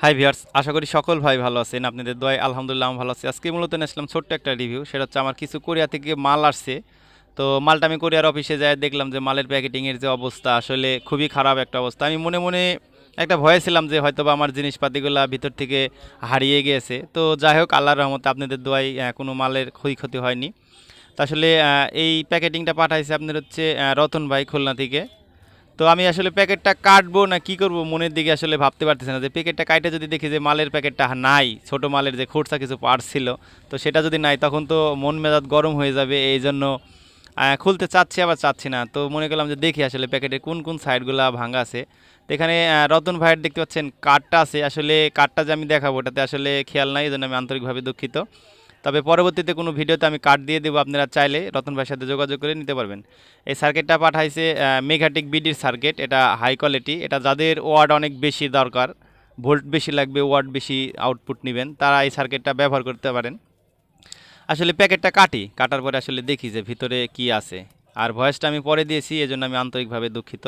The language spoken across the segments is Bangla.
হাই ভিয়ার্স আশা করি সকল ভাই ভালো আছেন আপনাদের দোয়ায় আলহামদুলিল্লাহ আমি ভালো আছি। আজকে মূলত নিয়ে আসলাম ছোট্ট একটা রিভিউ সেটা হচ্ছে আমার কিছু কোরিয়া থেকে মাল আসছে। তো মালটা আমি কোরিয়ার অফিসে যাই দেখলাম যে মালের প্যাকেটিংয়ের যে অবস্থা আসলে খুবই খারাপ একটা অবস্থা। আমি মনে মনে একটা ভয়ে ছিলাম যে হয়তো আমার জিনিসপাতিগুলো ভিতর থেকে হারিয়ে গিয়েছে। তো যাই হোক আল্লাহর রহমতে আপনাদের আহ, কোনো মালের ক্ষয়ক্ষতি হয়নি। তো আসলে এই প্যাকেটিংটা পাঠাইছে আপনার হচ্ছে রতন ভাই খুলনা থেকে। তো আমি আসলে প্যাকেটটা কাটবো না কি করব? মনের দিকে আসলে ভাবতে পারতেছি না যে প্যাকেটটা কাটে যদি দেখি যে মালের প্যাকেটটা নাই, ছোট মালের যে খোরসা কিছু পার্টস ছিল, তো সেটা যদি নাই তখন তো মন মেজাজ গরম হয়ে যাবে, এই জন্য খুলতে চাচ্ছি আবার চাচ্ছি না। তো মনে করলাম যে দেখি আসলে প্যাকেটের কোন কোন সাইডগুলো ভাঙা আছে। এখানে রতন ভাইয়ের দেখতে পাচ্ছেন কার্ডটা আছে। আসলে কার্ডটা যে আমি দেখাবো, ওটাতে আসলে খেয়াল নাই, এই জন্য আমি আন্তরিকভাবে দুঃখিত। তবে পরবর্তীতে কোনো ভিডিওতে আমি কার্ড দিয়ে দেবো, আপনারা চাইলে রতন ভাইয়ের সাথে যোগাযোগ করে নিতে পারবেন। এই সার্কিটটা পাঠাইছে মেঘাটিক বিডির সার্কিট এটা হাই কোয়ালিটি এটা যাদের ওয়ার্ড অনেক বেশি দরকার ভোল্ট বেশি লাগবে ওয়ার্ড বেশি আউটপুট নেবেন, তারা এই সার্কিটটা ব্যবহার করতে পারেন। আসলে প্যাকেটটা কাটি, কাটার পরে আসলে দেখি যে ভিতরে কি আছে। আর ভয়েসটা আমি পরে দিয়েছি, এজন্য আমি আন্তরিকভাবে দুঃখিত।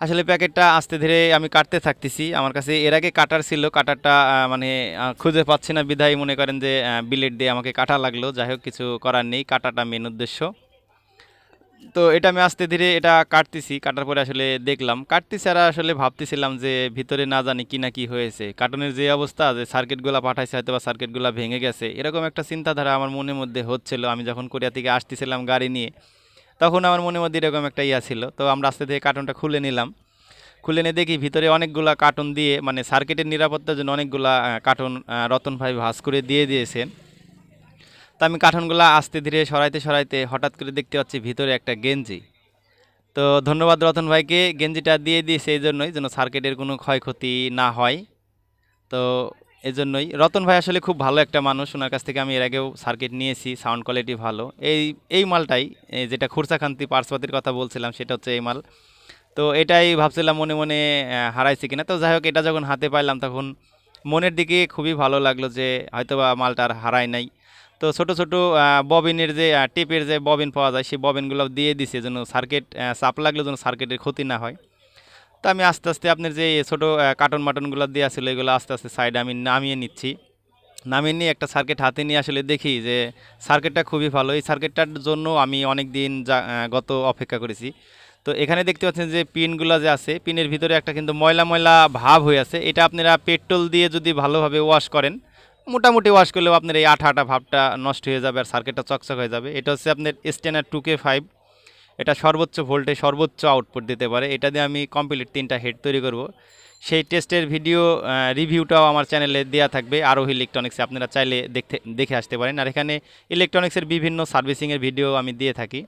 আসলে প্যাকেটটা আস্তে ধীরে আমি কাটতে থাকতেছি। আমার কাছে এর আগে কাটার ছিল, কাটারটা মানে খুঁজে পাচ্ছি না। বিধায় মনে করেন যে বিলেট দিয়ে আমাকে কাটা লাগল। যাই হোক কিছু করার নেই। কাটাটা মেন উদ্দেশ্য। তো এটা আমি আস্তে ধীরে এটা কাটতেছি। কাটার পরে আসলে দেখলাম। কাটতেছি আর আসলে ভাবতেছিলাম যে, ভিতরে না জানি কি না কি হয়েছে। কার্টনের যে অবস্থা, যে সার্কিটগুলো পাঠাইছে হয়তো বা সার্কিটগুলো ভেঙে গেছে, এরকম একটা চিন্তাধারা আমার মনের মধ্যে হচ্ছিল। আমি যখন কোরিয়া থেকে আসতেছিলাম গাড়ি নিয়ে তখন আমার মনের মধ্যে এরকম একটা ইয়া ছিল। তো আমরা আস্তে থেকে কার্টনটা খুলে নিলাম। খুলে নিয়ে দেখি ভিতরে অনেকগুলা কার্টন দিয়ে মানে সার্কিটের নিরাপত্তার জন্য অনেকগুলা কার্টন রতন ভাই ভাঁজ করে দিয়ে দিয়েছেন। তো আমি কার্টনগুলো আস্তে ধীরে সরাইতে সরাইতে হঠাৎ করে দেখতে পাচ্ছি ভিতরে একটা গেঞ্জি। তো ধন্যবাদ রতন ভাইকে, গেঞ্জিটা দিয়ে দিয়েছে এই জন্যই যেন সার্কিটের কোনো ক্ষয়ক্ষতি না হয়। তো এজন্যই। রতন ভাই আসলে খুব ভালো একটা মানুষ। ওনার কাছ থেকে আমি এর আগেও সার্কিট নিয়েছি সাউন্ড কোয়ালিটি ভালো। এই এই মালটাই যেটা খুরসাখান্তি পার্সপাতির কথা বলছিলাম, সেটা হচ্ছে এই মাল। তো এটাই ভাবছিলাম মনে মনে হারাইছি কিনা। তো যাই হোক, এটা যখন হাতে পাইলাম, তখন মনের দিকে খুবই ভালো লাগল যে হয়তোবা মালটা আর হারায় নাই। তো ছোট ছোট ববিনের যে টেপের যে ববিন পাওয়া যায়, সেই ববিনগুলো দিয়ে দিছে, যেন সার্কিট চাপ লাগলে যেন সার্কিটের ক্ষতি না হয়। তো আমি আস্তে আস্তে আপনার যে ছোটো কার্টন মাটনগুলো দেওয়া ছিল, এগুলো আস্তে আস্তে সাইডে আমি নামিয়ে নিচ্ছি। নামিয়ে নিয়ে একটা সার্কিট হাতে নিয়ে আসলে দেখি যে সার্কিটটা খুবই ভালো। এই সার্কিটটার জন্য আমি অনেক দিন গত অপেক্ষা করেছি। তো এখানে দেখতে পাচ্ছেন যে পিনগুলো যে আছে পিনের ভিতরে একটা কিন্তু ময়লা ময়লা ভাব হয়ে আছে। এটা আপনারা পেট্রোল দিয়ে যদি ভালোভাবে ওয়াশ করেন, মোটামুটি ওয়াশ করলেও আপনার এই আঠা আঠা ভাবটা নষ্ট হয়ে যাবে আর সার্কিটটা চকচক হয়ে যাবে। এটা হচ্ছে আপনার স্টেনার টু কে ফাইভ এটা সর্বোচ্চ ভোল্টে সর্বোচ্চ আউটপুট দিতে পারে। এটা দিয়ে আমি কমপ্লিট তিনটা হেড তৈরি করব। সেই টেস্টের ভিডিও রিভিউটাও আমার চ্যানেলে দেওয়া থাকবে। আরও ইলেকট্রনিক্সে আপনারা চাইলে দেখতে, দেখে আসতে পারেন। আর এখানে ইলেকট্রনিক্সের বিভিন্ন সার্ভিসিংয়ের ভিডিও আমি দিয়ে থাকি।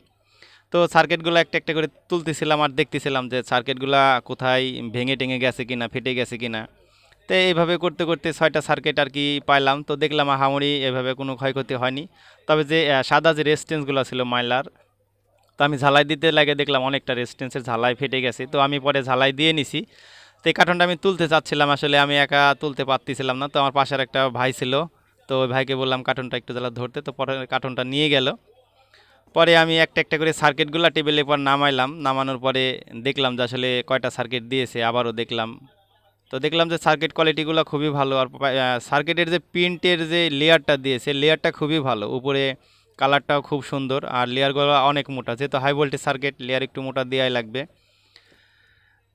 তো সার্কিটগুলো একটা একটা করে তুলতেছিলাম আর দেখতেছিলাম যে সার্কিটগুলো কোথায়, ভেঙে টেঙে গেছে কিনা, ফেটে গেছে কিনা। তো এইভাবে করতে করতে ছয়টা সার্কিট আর কি পাইলাম। তো দেখলাম, আহামরি এভাবে কোনো ক্ষয়ক্ষতি হয়নি। তবে যে সাদা যে রেজিস্ট্যান্সগুলো ছিল মাইলার তো আমি ঝালাই দিতে লাগে দেখলাম অনেকটা রেজিস্ট্যান্সের ঝালাই ফেটে গেছে। তো আমি পরে ঝালাই দিয়ে নিছি। তো এই কার্টনটা আমি তুলতে চাচ্ছিলাম, আসলে আমি একা তুলতে পারতেছিলাম না। তো আমার পাশের একটা ভাই ছিল, তো ওই ভাইকে বললাম, কার্টনটা একটু জ্বালা ধরতে। তো পরে কার্টনটা নিয়ে গেল। পরে আমি একটা একটা করে সার্কিটগুলো টেবিলের পর নামাইলাম। নামানোর পরে দেখলাম যে আসলে কয়টা সার্কিট দিয়েছে, আবারও দেখলাম। তো দেখলাম যে সার্কিট কোয়ালিটিগুলো খুবই ভালো। আর সার্কিটের যে প্রিন্টের যে লেয়ারটা দিয়েছে লেয়ারটা খুবই ভালো। উপরে কালারটাও খুব সুন্দর আর লেয়ারগুলো অনেক মোটা। যেহেতু হাই ভোল্টেজ সার্কিট লেয়ার একটু মোটা দেওয়াই লাগবে।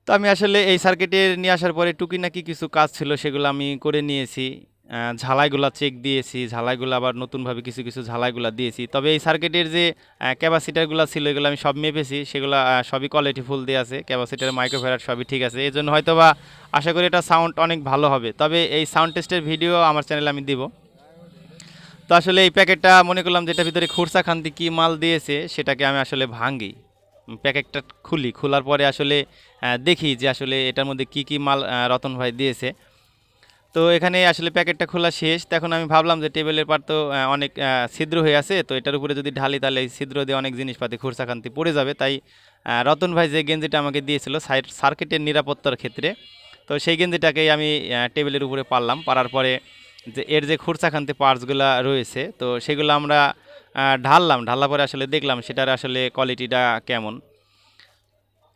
তো আমি আসলে এই সার্কিটে নিয়ে আসার পরে টুকিনাকি কিছু কাজ ছিল সেগুলো আমি করে নিয়েছি। ঝালাইগুলা চেক দিয়েছি ঝালাইগুলো আবার নতুনভাবে কিছু কিছু ঝালাইগুলা দিয়েছি। তবে এই সার্কিটের যে ক্যাপাসিটারগুলো ছিল এগুলো আমি সব মেপেছি সেগুলো সবই কোয়ালিটি ফুল দিয়ে আছে। ক্যাপাসিটার মাইক্রোফেরার সবই ঠিক আছে। এই জন্য হয়তো বা আশা করি এটা সাউন্ড অনেক ভালো হবে। তবে এই সাউন্ড টেস্টের ভিডিও আমার চ্যানেলে আমি দিব। তো আসলে এই প্যাকেটটা মনে করলাম যেটা ভিতরে খুরসা খান্তি কী মাল দিয়েছে, সেটাকে আমি আসলে ভাঙি প্যাকেটটা খুলি, খোলার পরে আসলে দেখি যে আসলে এটার মধ্যে কি কি মাল রতন ভাই দিয়েছে। তো এখানে আসলে প্যাকেটটা খোলা শেষ তখন আমি ভাবলাম যে টেবিলের পার তো অনেক ছিদ্র হয়ে আছে, তো এটার উপরে যদি ঢালি তাহলে এই ছিদ্র দিয়ে অনেক জিনিসপাতি খুরসাখান্তি পড়ে যাবে। তাই রতন ভাই যে গেঞ্জিটা আমাকে দিয়েছিল সাইড, সার্কিটের নিরাপত্তার ক্ষেত্রে, তো সেই গেঞ্জিটাকেই আমি টেবিলের উপরে পারলাম পারার পরে যে এর যে খুরসাখান্তি পার্টসগুলো রয়েছে, তো সেগুলো আমরা ঢাললাম। ঢালার পরে আসলে দেখলাম সেটার আসলে কোয়ালিটিটা কেমন।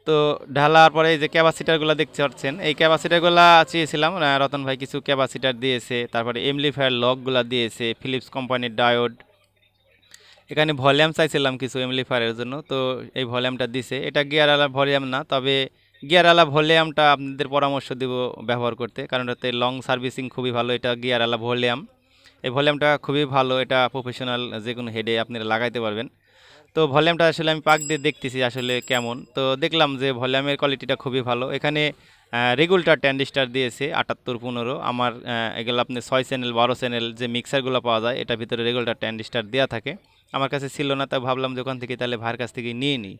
তো ঢালার পরে যে ক্যাপাসিটারগুলো দেখতে পাচ্ছেন, এই ক্যাপাসিটারগুলো চেয়েছিলাম রতন ভাই কিছু ক্যাপাসিটার দিয়েছে, তারপরে এমলিফায়ার লকগুলো দিয়েছে ফিলিপস কোম্পানির ডায়োড এখানে ভলিউম চাইছিলাম কিছু এমলিফায়ারের জন্য, তো এই ভলিউমটা দিছে। এটা গিয়ারওয়ালা ভলিউম না, তবে গিয়ারওয়ালা ভলিউমটা আপনাদের পরামর্শ দেব ব্যবহার করতে, কারণ এতে লং সার্ভিসিং খুবই ভালো, এটা গিয়ার গিয়ারওয়ালা ভলিউম এই ভলিউমটা খুবই ভালো, এটা প্রফেশনাল যে কোনো হেডে আপনারা লাগাইতে পারবেন। তো ভলিউমটা আসলে আমি পাক দিয়ে দেখতেছি আসলে কেমন। তো দেখলাম যে ভলিউমের কোয়ালিটিটা খুবই ভালো। এখানে রেগুলটার ট্যান্ডিস্টার দিয়েছে, আটাত্তর পনেরো। আমার এগুলো আপনি ছয় চ্যানেল বারো চ্যানেল যে মিক্সারগুলো পাওয়া যায় এটার ভিতরে রেগুলটার ট্যান্ডিস্টার দেওয়া থাকে। আমার কাছে ছিল না, তাই ভাবলাম যে ওখান থেকে তাহলে ভাইয়ের কাছ থেকে নিয়ে নিই।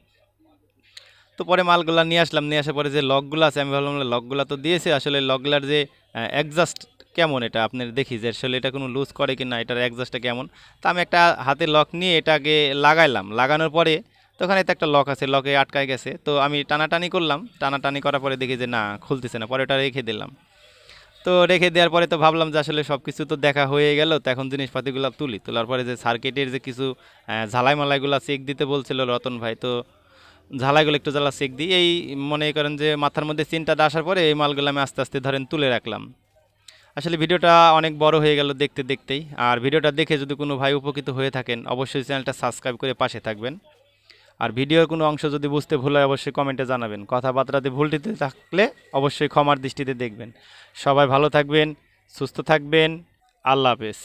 তো পরে মালগুলা নিয়ে আসলাম, নিয়ে আসার পরে যে লকগুলো আছে, আমি ভাবলাম লকগুলো তো দিয়েছে। আসলে লকগুলার যে অ্যাডজাস্ট কেমন এটা আপনি দেখি যে, আসলে এটা কোনো লুজ করে কি না এটার অ্যাডজাস্টটা কেমন? তা আমি একটা হাতে লক নিয়ে এটাকে লাগাইলাম। লাগানোর পরে তো ওখানে তো একটা লক আছে লকে আটকায় গেছে। তো আমি টানাটানি করলাম। টানাটানি করার পরে দেখি যে, না, খুলতেছে না। পরে ওটা রেখে দিলাম। তো রেখে দেওয়ার পরে তো ভাবলাম যে, আসলে সব কিছু তো দেখা হয়ে গেল। তো এখন জিনিসপাতিগুলো তুলি। তোলার পরে যে সার্কিটের যে কিছু ঝালাই মালাইগুলো চেক দিতে বলছিল রতন ভাই, তো ঝালাইগুলো একটু জ্বালা চেক দিই এই মনে করেন যে মাথার মধ্যে চিন্তাটা আসার পরে এই মালগুলো আমি আস্তে আস্তে ধরেন তুলে রাখলাম। আসলে ভিডিওটা অনেক বড় হয়ে গেল দেখতে দেখতেই। আর ভিডিওটা দেখে যদি কোনো ভাই উপকৃত হয়ে থাকেন, অবশ্যই চ্যানেলটা সাবস্ক্রাইব করে পাশে থাকবেন। আর ভিডিওর কোনো অংশ যদি বুঝতে ভুল হয়, অবশ্যই কমেন্টে জানাবেন। কথাবার্তাতে ভুল টিতে থাকলে অবশ্যই ক্ষমার দৃষ্টিতে দেখবেন। সবাই ভালো থাকবেন, সুস্থ থাকবেন। আল্লাহ হাফেজ।